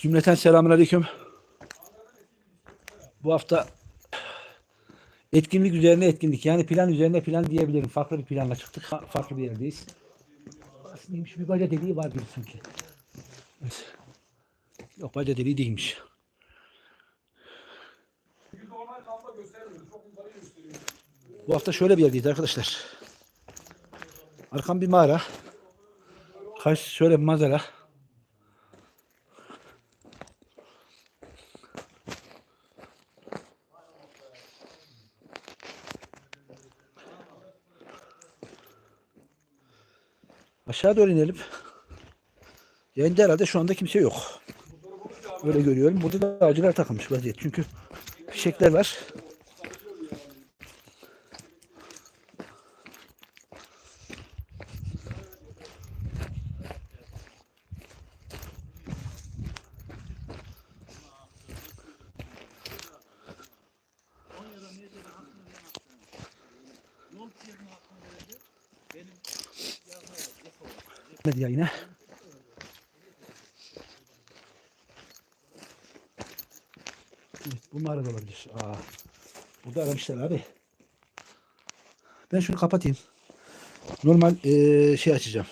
Cümleten selamun aleyküm. Bu hafta etkinlik üzerine etkinlik. Yani plan üzerine plan diyebilirim. Farklı bir planla çıktık. Fa- Farklı bir yerdeyiz. Neymiş, bir baca deliği var gibi sanki. Yok baca deliği değilmiş. Bu hafta şöyle bir yerdeyiz arkadaşlar. Arkam bir mağara. Karşı şöyle bir manzara. Aşağı doğru inelim. Yayında herhalde şu anda kimse yok. Öyle görüyorum. Burada da ağacılar takılmış vaziyet. Çünkü fişekler var. Hadi ya yine. Evet, bu mağara da olabilir. Aa, burada aramışlar abi. Ben şunu kapatayım. Normal eee, şey açacağım.